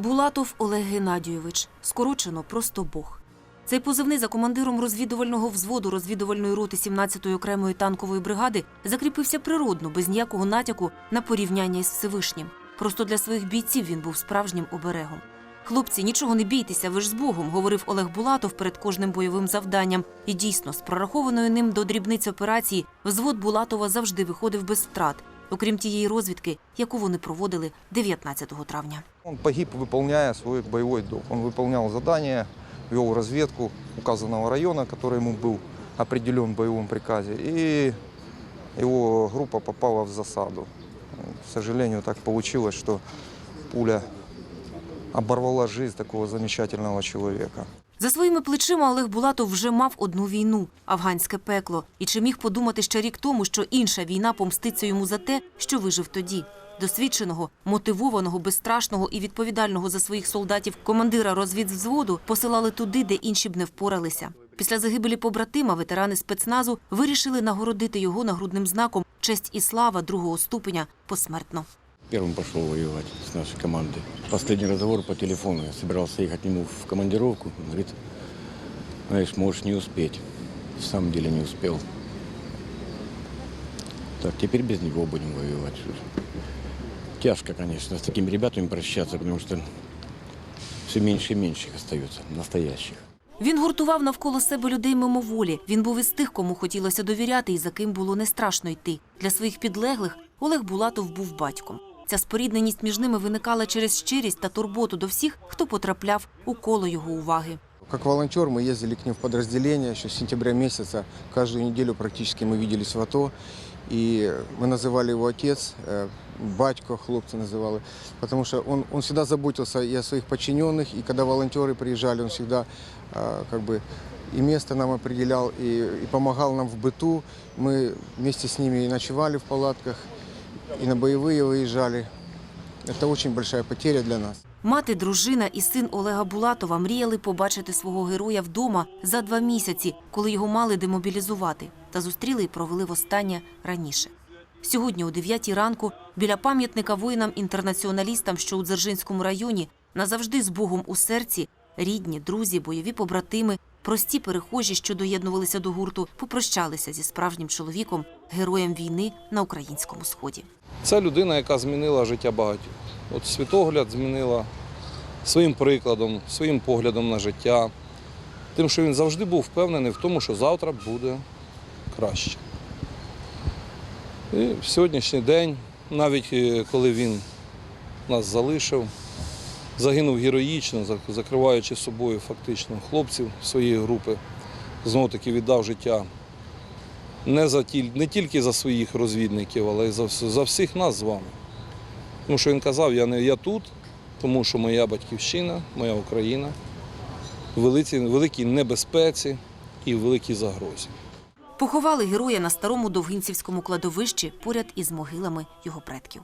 Булатов Олег Геннадійович, скорочено просто Бог. Цей позивний за командиром розвідувального взводу розвідувальної роти 17-ї окремої танкової бригади закріпився природно, без ніякого натяку на порівняння із Всевишнім. Просто для своїх бійців він був справжнім оберегом. Хлопці, нічого не бійтеся, ви ж з Богом, говорив Олег Булатов перед кожним бойовим завданням. І дійсно, з прорахованою ним до дрібниць операції, взвод Булатова завжди виходив без втрат, окрім тієї розвідки, яку вони проводили 19 травня. Он погиб, выполняя свой боевой долг. Он выполнял задание, вел разведку указанного района, который ему был определен в боевом приказе, и его группа попала в засаду. К сожалению, так получилось, что пуля оборвала жизнь такого замечательного человека. За своїми плечима Олег Булатов вже мав одну війну афганське пекло. І чи міг подумати ще рік тому, що інша війна помститься йому за те, що вижив тоді? Досвідченого, мотивованого, безстрашного і відповідального за своїх солдатів командира розвідвзводу посилали туди, де інші б не впоралися. Після загибелі побратима ветерани спецназу вирішили нагородити його нагрудним знаком честь і слава другого ступеня посмертно. Первым пошел воевать с нашей командой. Последний разговор по телефону. Я собирался ехать к нему в командировку. Он говорит, знаешь, можешь не успеть. В самом деле не успел. Так, теперь без него будем воевать. Тяжко, конечно, с такими ребятами прощаться, потому что все меньше и меньше их остается, настоящих. Він гуртував навколо себе людей мимоволі. Він був із тих, кому хотілося довіряти і за ким було не страшно йти. Для своїх підлеглих Олег Булатов був батьком. Ця спорідненість між ними виникала через щирість та турботу до всіх, хто потрапляв у коло його уваги. Как волонтер мы ездили к ним в подразделение еще с сентября месяца. Каждую неделю практически мы виделись в АТО. И мы называли его отец, э, батько, хлопцы называли, потому что он, он всегда заботился и о своих подчиненных, и когда волонтеры приезжали, он всегда э, как бы и место нам определял, и, и помогал нам в быту. Мы вместе с ними и ночевали в палатках, и на боевые выезжали. Это очень большая потеря для нас. Мати, дружина і син Олега Булатова мріяли побачити свого героя вдома за два місяці, коли його мали демобілізувати, та зустріли і провели востаннє раніше. Сьогодні, о 9 ранку, біля пам'ятника воїнам-інтернаціоналістам, що у Дзержинському районі, назавжди з Богом у серці, рідні, друзі, бойові побратими, прості перехожі, що доєднувалися до гурту, попрощалися зі справжнім чоловіком, героєм війни на українському сході. Це людина, яка змінила життя багатьох. От світогляд змінила своїм прикладом, своїм поглядом на життя, тим, що він завжди був впевнений в тому, що завтра буде краще. І в сьогоднішній день, навіть е, коли він нас залишив, загинув героїчно, зак- закриваючи собою фактично хлопців своєї групи, знову таки віддав життя не, за тіль, не тільки за своїх розвідників, але й за, за всіх нас з вами. Тому що він казав, я не я тут, тому що моя батьківщина, моя Україна в великій, великій небезпеці і в великій загрозі. Поховали героя на старому довгинцівському кладовищі поряд із могилами його предків.